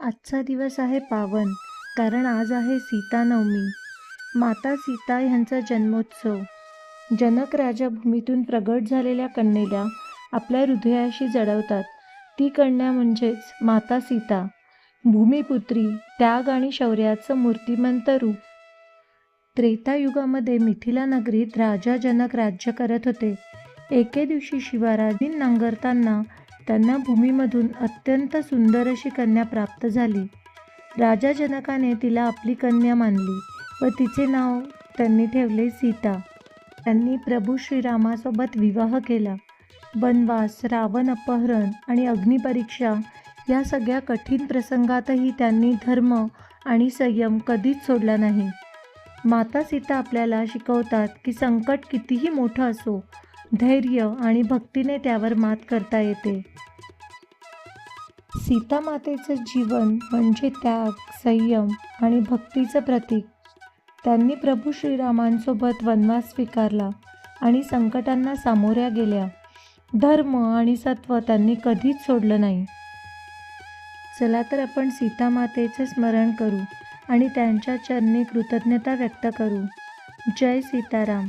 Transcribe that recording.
आजचा दिवस आहे पावन कारण आज आहे सीता नवमी माता सीता ह्यांचा जन्मोत्सव. जनक राजा भूमीतून प्रगट झालेल्या कन्येला आपल्या हृदयाशी जडवतात. ती कन्या म्हणजेच माता सीता. भूमिपुत्री त्याग आणि शौर्याचं मूर्तिमंत रूप. त्रेतायुगामध्ये मिथिला नगरीत राजा जनक राज्य करत होते. एके दिवशी शिवाराजी नांगरताना त्यांना भूमीमधून अत्यंत सुंदर अशी कन्या प्राप्त झाली. राजा जनकाने तिला आपली कन्या मानली व तिचे नाव त्यांनी ठेवले सीता. त्यांनी प्रभू श्रीरामासोबत विवाह केला. वनवास रावण अपहरण आणि अग्निपरीक्षा या सगळ्या कठीण प्रसंगातही त्यांनी धर्म आणि संयम कधीच सोडला नाही. माता सीता आपल्याला शिकवतात की संकट कितीही मोठं असो धैर्य आणि भक्तीने त्यावर मात करता येते. सीता मातेचं जीवन म्हणजे त्याग संयम आणि भक्तीचं प्रतीक. त्यांनी प्रभू श्रीरामांसोबत वनवास स्वीकारला आणि संकटांना सामोऱ्या गेल्या. धर्म आणि सत्व त्यांनी कधीच सोडलं नाही. चला तर आपण सीता मातेचे स्मरण करू आणि त्यांच्या चरणी कृतज्ञता व्यक्त करू. जय सीताराम.